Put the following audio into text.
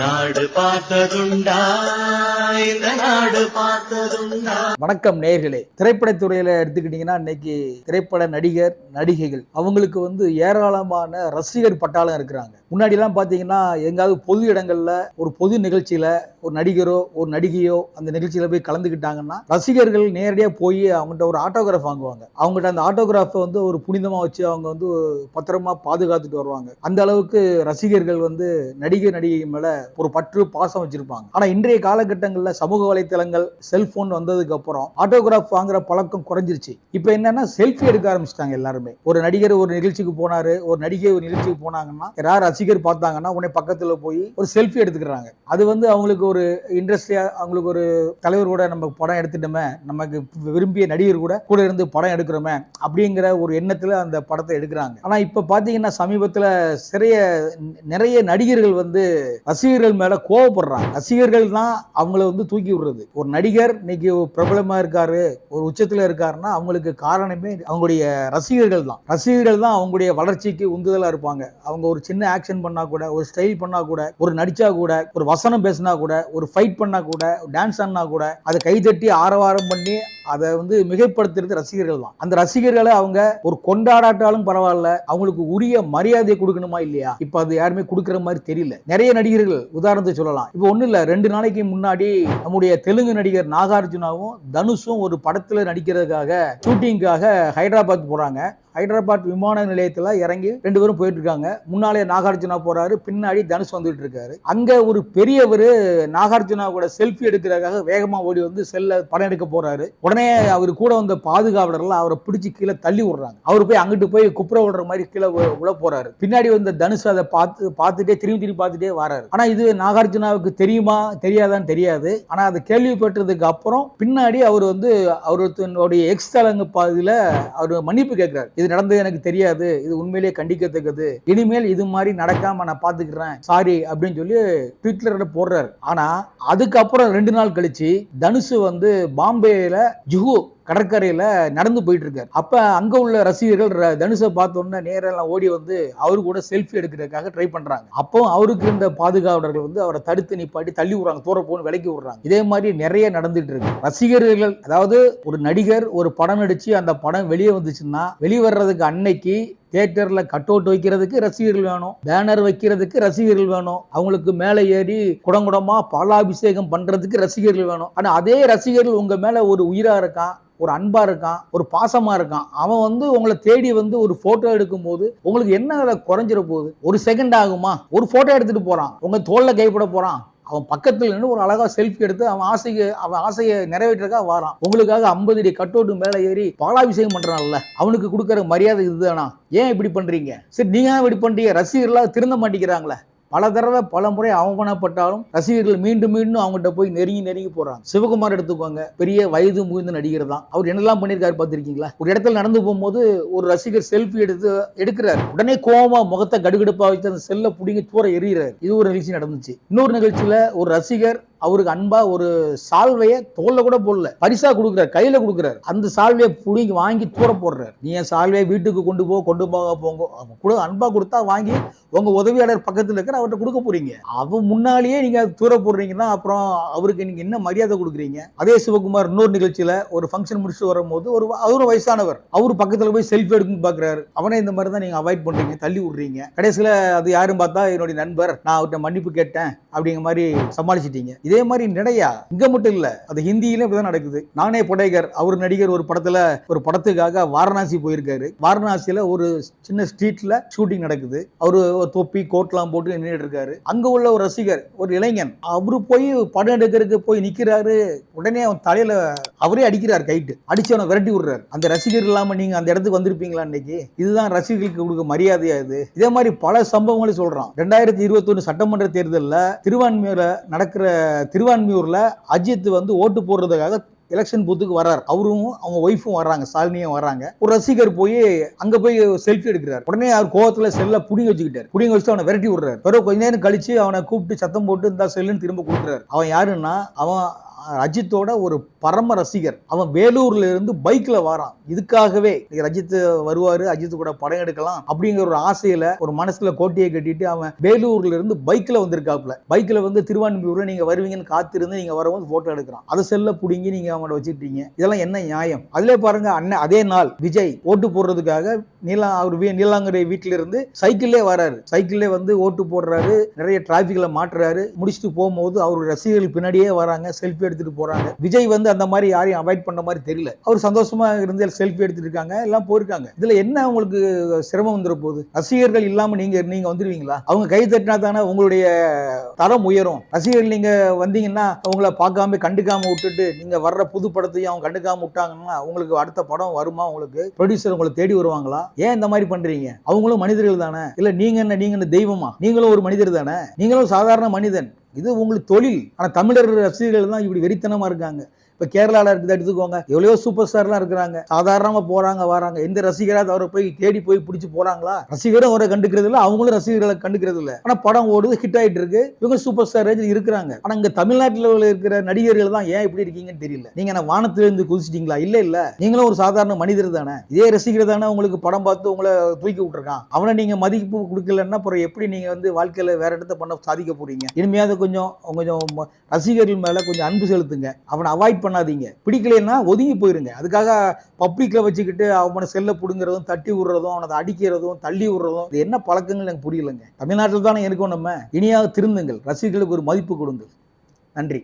நாடு பார்த்ததுண்டா இந்த நாடு பார்த்ததுண்டா. வணக்கம் நேர்களே திரைப்படத்துறையில எடுத்துக்கிட்டீங்கன்னா இன்னைக்கு திரைப்பட நடிகர் நடிகைகள் அவங்களுக்கு வந்து ஏராளமான ரசிகர் பட்டாளம் இருக்கிறாங்க. முன்னாடி எல்லாம் பாத்தீங்கன்னா எங்காவது பொது இடங்கள்ல ஒரு பொது நிகழ்ச்சியில ஒரு நடிகரோ ஒரு நடிகையோ அந்த நிகழ்ச்சியில போய் கலந்துக்கிட்டாங்கன்னா ரசிகர்கள் நேரடியா போய் அவங்ககிட்ட ஒரு ஆட்டோகிராஃப் வாங்குவாங்க. அவங்ககிட்ட அந்த ஆட்டோகிராஃபை வந்து ஒரு புனிதமா வச்சு அவங்க வந்து பத்திரமா பாதுகாத்துட்டு வருவாங்க. அந்த அளவுக்கு ரசிகர்கள் வந்து நடிகர் நடிகை மேல ஒரு பற்று பாசம் வச்சிருப்பாங்க. ஆனா இன்றைய காலகட்டங்களில் சமூக வலைத்தளங்கள் செல்போன் வந்ததுக்கு அப்புறம் ஆட்டோகிராஃப் வாங்குற பழக்கம் குறைஞ்சிருச்சு. இப்போ என்னன்னா செல்ஃபி எடுக்க ஆரம்பிச்சிட்டாங்க எல்லாருமே. ஒரு நடிகர் ஒரு நிகழ்ச்சிக்கு போனாரு ஒரு நடிகை ஒரு நிகழ்ச்சிக்கு போனாங்கன்னா யாராவது ரசிகர் பார்த்தாங்கன்னா உடனே பக்கத்துல போய் ஒரு செல்ஃபி எடுத்துக்கிறாங்க. அது வந்து அவங்களுக்கு ஒரு இன்ட்ரெஸ்டியா அவங்களுக்கு ஒரு தலைவர் கூட நம்ம படம் எடுத்துட்டோமே நமக்கு விரும்பிய நடிகர் கூட கூட இருந்து படம் எடுக்கிறோமே அப்படிங்கிற ஒரு எண்ணத்துல அந்த படத்தை எடுக்கிறாங்க. ஆனா இப்ப பாத்தீங்கன்னா சமீபத்துல சிறைய நிறைய நடிகர்கள் வந்து ரசிகர்கள் மேல கோவப்படுறாங்க. ரசிகர்கள் தான் அவங்கள வந்து தூக்கி விடுறது. ஒரு நடிகர் இன்னைக்கு பிரபலமா இருக்காரு ஒரு உச்சத்துல இருக்காருன்னா அவங்களுக்கு காரணமே அவங்களுடைய ரசிகர்கள் தான். ரசிகர்கள் தான் அவங்களுடைய வளர்ச்சிக்கு உந்துதலா இருப்பாங்க. அவங்க ஒரு சின்ன ஆக்ஷன் பண்ணா கூட ஒரு ஸ்டைல் பண்ணா கூட ஒரு நடிச்சா கூட ஒரு வசனம் பேசினா கூட ஒரு ஃபைட் பண்ணா கூட டான்ஸ் ஆடினா கூட அதை கைதட்டி ஆரவாரம் பண்ணி அதை வந்து மிகைப்படுத்துறது ரசிகர்கள் தான். அந்த ரசிகர்களை அவங்க ஒரு கொண்டாடாட்டாலும் பரவாயில்ல அவங்களுக்கு உரிய மரியாதை கொடுக்கணுமா இல்லையா? இப்ப அது யாருமே கொடுக்குற மாதிரி தெரியல. நிறைய நடிகர்கள் உதாரணத்தை சொல்லலாம். இப்போ ஒன்றும் இல்ல ரெண்டு நாளைக்கு முன்னாடி நம்முடைய தெலுங்கு நடிகர் நாகார்ஜுனாவும் தனுஷும் ஒரு படத்துல நடிக்கிறதுக்காக ஷூட்டிங்காக ஹைதராபாத் போறாங்க. ஹைதராபாத் விமான நிலையத்துல இறங்கி ரெண்டு பேரும் போயிட்டு இருக்காங்க முன்னாலே நாகார்ஜுனா போறாரு பின்னாடி தனுஷ் வந்துட்டு இருக்காரு அங்க ஒரு பெரியவர் நாகார்ஜுனா கூட செல்ஃபி எடுக்கிறதுக்காக வேகமா ஓடி வந்து செல்ல படம் எடுக்க போறாரு. உடனே அவர் கூட வந்த பாதுகாவலர்லாம் அவரை பிடிச்சி கீழே தள்ளி விடுறாங்க. அவர் போய் அங்கிட்டு போய் குப்புற விடுற மாதிரி கீழே உள்ள போறாரு. பின்னாடி வந்த தனுஷ் அதை பார்த்து பார்த்துட்டே திரும்பி திரும்பி பார்த்துட்டே வராரு. ஆனா இது நாகார்ஜுனாவுக்கு தெரியுமா தெரியாதான்னு தெரியாது. ஆனா அதை கேள்விப்பட்டதுக்கு அப்புறம் பின்னாடி அவர் வந்து அவருடைய எக்ஸ் தலங்க பாதியில அவர் மன்னிப்பு கேட்கிறார் இது நடந்தது எனக்கு தெரியாது. இது உண்மையிலேயே கண்டிக்கத்தக்கது. இனிமேல் இது மாதிரி நடக்காம நான் பாத்துக்கிறேன் சாரி அப்படின்னு சொல்லி ட்விட்டர்ல போடுறாரு. ஆனா அதுக்கப்புறம் ரெண்டு நாள் கழிச்சு தனுஷு வந்து பாம்பேல ஜுஹு கடற்கரையில் நடந்து போயிட்டு இருக்காரு அங்கே உள்ள ரசிகர்கள் ர- தனுஷை பார்த்தோன்னே நேரெல்லாம் ஓடி வந்து அவரு கூட செல்ஃபி எடுக்கிறதுக்காக ட்ரை பண்ணுறாங்க அப்போ அவருக்கு இருந்த பாதுகாவலர்கள் வந்து அவரை தடுத்து நிப்பாட்டி தள்ளி விடுறாங்க தூர போன்னு விலக்கி விடுறாங்க. இதே மாதிரி நிறைய நடந்துட்டு இருக்கு. ரசிகர்கள் அதாவது ஒரு நடிகர் ஒரு படம் நடிச்சு அந்த படம் வெளியே வந்துச்சுன்னா வெளிவர்றதுக்கு அன்னைக்கு தியேட்டரில் கட் அவுட் வைக்கிறதுக்கு ரசிகர்கள் வேணும் பேனர் வைக்கிறதுக்கு ரசிகர்கள் வேணும் அவங்களுக்கு மேலே ஏறி குடங்குடமாக பாலாபிஷேகம் பண்ணுறதுக்கு ரசிகர்கள் வேணும். ஆனால் அதே ரசிகர்கள் உங்கள் மேலே ஒரு உயிராக இருக்கான் ஒரு அன்பா இருக்கான் ஒரு பாசமா இருக்கான் அவன் வந்து உங்களை தேடி வந்து ஒரு போட்டோ எடுக்கும் போது உங்களுக்கு என்ன குறைஞ்சிட போகுது? ஒரு செகண்ட் ஆகுமா? ஒரு போட்டோ எடுத்துட்டு போறான் உங்க தோல்ல கைப்பட போறான் அவன் பக்கத்தில் நின்று ஒரு அழகா செல்ஃபி எடுத்து அவன் ஆசையை அவன் ஆசையை நிறைவேற்றக்காக வாரான். உங்களுக்காக ஐம்பது அடி கட்டோட்டு மேலே ஏறி பாலாபிஷேகம் பண்றான்ல அவனுக்கு கொடுக்குற மரியாதை இதுதானா? ஏன் இப்படி பண்றீங்க? சரி நீங்க இப்படி பண்றீங்க? ரசிகர்களாக திருந்த மாட்டேங்கிறாங்களே. பல தடவை பல முறை அவமானப்பட்டாலும் ரசிகர்கள் மீண்டும் மீண்டும் அவங்ககிட்ட போய் நெருங்கி நெருங்கி போறாங்க. சிவகுமார் எடுத்துக்கோங்க. பெரிய வயது முகிந்த நடிகர் தான். அவர் என்னெல்லாம் பண்ணியிருக்காரு பார்த்துருக்கீங்களா? ஒரு இடத்துல நடந்து போகும்போது ஒரு ரசிகர் செல்ஃபி எடுத்து எடுக்கிறார். உடனே கோவமா முகத்தை கடுகடுப்பா வச்சு அந்த செல்லை பிடிங்க தூர எறிகிறார். இது ஒரு நிகழ்ச்சி நடந்துச்சு. இன்னொரு நிகழ்ச்சியில ஒரு ரசிகர் அவருக்கு அன்பா ஒரு சால்வையை தோல்ல கூட போடல. பரிசா கொடுக்குறாரு கையில கொடுக்குறாரு. அந்த சால்வையை புடிங்கி வாங்கி தூர போடுறாரு. நீ என் சால்வையை வீட்டுக்கு கொண்டு போ கொண்டு போக போங்க. அவன் கூட அன்பா கொடுத்தா வாங்கி உங்க உதவியாளர் பக்கத்துல இருக்கிற அவர்கிட்ட கொடுக்க போறீங்க. அவன் முன்னாலேயே நீங்க தூர போடுறீங்கன்னா அப்புறம் அவருக்கு நீங்க என்ன மரியாதை கொடுக்குறீங்க? அதே சிவகுமார் இன்னொரு நிகழ்ச்சியில ஒரு ஃபங்க்ஷன் முடிச்சுட்டு வரும்போது ஒரு அவரும் வயசானவர். அவரு பக்கத்துல போய் செல்ஃபி எடுக்கணும்னு பாக்குறாரு. அவனே இந்த மாதிரி தான் நீங்க அவாய்ட் பண்றீங்க தள்ளி விடுறீங்க. கடைசியில் அது யாரும் பார்த்தா என்னுடைய நண்பர் நான் அவர்கிட்ட மன்னிப்பு கேட்டேன் அப்படிங்கிற மாதிரி சமாளிச்சிட்டீங்க. இதே மாதிரி நிறையா இங்க மட்டும் இல்ல அது ஹிந்தியிலும் இப்படிதான் நடக்குது. நானே புடைகர் அவர் நடிகர் ஒரு படத்துல ஒரு படத்துக்காக வாரணாசி போயிருக்காரு. வாரணாசியில ஒரு சின்ன ஸ்ட்ரீட்ல ஷூட்டிங் நடக்குது. அவரு தொப்பி கோட்லாம் போட்டு நின்றுட்டு இருக்காரு. அங்க உள்ள ஒரு ரசிகர் ஒரு இளைஞன் அவரு போய் படம் எடுக்கிறதுக்கு போய் நிக்கிறாரு. உடனே அவன் தலையில அவரே அடிக்கிறார் கைட்டு. அடிச்சு அவனை விரட்டி விடுறாரு. அந்த ரசிகர் இல்லாம நீங்க அந்த இடத்துக்கு வந்திருப்பீங்களா இன்னைக்கு? இதுதான் ரசிகர்களுக்கு கொடுக்க மரியாதையா இது? இதே மாதிரி பல சம்பவங்களை சொல்றான். ரெண்டாயிரத்தி இருபத்தி சட்டமன்ற தேர்தலில் திருவான்மையில நடக்கிற திருவான்மையூரில் அஜித் வந்து ஓட்டு போடுறதுக்காக எலெக்ஷன் பூத்துக்கு வர்றார். அவரும் அவங்க ஒய்ஃபும் வர்றாங்க. சாலினியும் வர்றாங்க. ஒரு ரசிகர் போய் அங்க போய் செல்ஃபி எடுக்கிறார். உடனே அவர் கோவத்துல செல்ல புடிங்க வச்சுக்கிட்டார். புடிங்க வச்சுட்டு அவனை விரட்டி விடுறாரு. பிறகு கொஞ்ச நேரம் கழிச்சு அவனை கூப்பிட்டு சத்தம் போட்டு இந்த செல்லுன்னு திரும்ப கொடுக்குறாரு. அவன் யாருன்னா அவன் அஜித்தோட ஒரு பரம ரசிகர். அவன் வேலூர்ல இருந்து பைக்ல வாரான். இதுக்காகவே ரஜித் வருவாரு அஜித் கூட படம் எடுக்கலாம் அப்படிங்கிற ஒரு ஆசையில ஒரு மனசுல கோட்டையை கட்டிட்டு அவன் வேலூர்ல இருந்து பைக்ல வந்திருக்காப்ல பைக்ல வந்து திருவான்மியூர்ல நீங்க வருவீங்கன்னு காத்திருந்து நீங்க வரும்போது போட்டோ எடுக்கிறான். அதை செல்ல புடுங்கி நீங்க அவங்கள வச்சுட்டீங்க இதெல்லாம் என்ன நியாயம்? அதுல பாருங்க அண்ணன் அதே நாள் விஜய் ஓட்டு போடுறதுக்காக நீலா அவர் வீ- நீலாங்கரை வீட்டுல இருந்து சைக்கிள்லே வராரு. சைக்கிள்லே வந்து ஓட்டு போடுறாரு நிறைய டிராபிக்ல மாட்டுறாரு. முடிச்சுட்டு போகும்போது அவர் ரசிகர்கள் பின்னாடியே வராங்க செல்ஃபி எடுத்துட்டு போறாங்க. விஜய் வந்து அந்த மாதிரி யாரையும் அவாய்ட் பண்ண மாதிரி தெரியல. அவர் சந்தோஷமா இருந்து செல்ஃபி எடுத்துட்டு இருக்காங்க எல்லாம் போயிருக்காங்க. இதுல என்ன உங்களுக்கு சிரமம் வந்துட போகுது ரசிகர்கள் இல்லாம நீங்க நீங்க வந்துருவீங்களா? அவங்க கை தட்டினா தானே உங்களுடைய தரம் உயரும். ரசிகர்கள் நீங்க வந்தீங்கன்னா அவங்கள பார்க்காம கண்டுக்காம விட்டுட்டு நீங்க வர்ற புது படத்தையும் அவங்க கண்டுக்காம விட்டாங்கன்னா உங்களுக்கு அடுத்த படம் வருமா உங்களுக்கு? ப்ரொடியூசர் உங்களை தேடி வருவாங்களா? ஏன் இந்த மாதிரி பண்றீங்க? அவங்களும் மனிதர்கள் தானே? இல்ல நீங்க என்ன நீங்க என்ன தெய்வமா? நீங்களும் ஒரு மனிதர் தானே? நீங்களும் சாதாரண மனிதன். இது உங்களுக்கு தொழில். ஆனா தமிழர் ரசிகர்கள் தான் இப்படி வெறித்தனமா இருக்காங்க. இப்ப கேரளால இருக்குது எடுத்துக்கோங்க. எவ்வளவோ சூப்பர் ஸ்டார்லாம் இருக்கிறாங்க. சாதாரணமா போறாங்க வராங்க. எந்த ரசிகராவது அவரை போய் தேடி போய் பிடிச்சி போறாங்களா? ரசிகரும் அவரை கண்டுக்கிறது இல்ல. அவங்களும் ரசிகர்களை கண்டுக்கிறது இல்ல. ஆனா படம் ஓடுது ஹிட் ஆயிட்டு இருக்கு. இவங்க சூப்பர் ஸ்டார் ரேஞ்சில் இருக்கிறாங்க. ஆனா இங்க தமிழ்நாட்டில் இருக்கிற நடிகர்கள் தான் ஏன் இப்படி இருக்கீங்கன்னு தெரியல. நீங்க என்ன வானத்திலிருந்து குதிச்சிட்டீங்களா? இல்ல இல்ல. நீங்களும் ஒரு சாதாரண மனிதர் தானே. இதே ரசிகர் தானே உங்களுக்கு படம் பார்த்து உங்களை தூக்கி விட்டுருக்கான். அவனை நீங்க மதிப்பு கொடுக்கலன்னா அப்புறம் எப்படி நீங்க வந்து வாழ்க்கையில வேற இடத்த பண்ண சாதிக்க போறீங்க? இனிமையாவது கொஞ்சம் கொஞ்சம் ரசிகர்கள் மேல கொஞ்சம் அன்பு செலுத்துங்க. அவனை அவாய்ட் பண்ண பண்ணாதீங்க. பிடிக்கலைன்னா ஒதுங்கி போயிருங்க. அதுக்காக பப்ளிக்கில் வச்சுக்கிட்டு அவனை செல்ல பிடுங்குறதும் தட்டி விடுறதும் அவனை அடிக்கிறதும் தள்ளி விடுறதும் இது என்ன பழக்கங்கள் எனக்கு புரியலங்க. தமிழ்நாட்டில் தானே இருக்கோம் நம்ம. இனியாக திருந்துங்கள். ரசிகர்களுக்கு ஒரு மதிப்பு கொடுங்கள். நன்றி.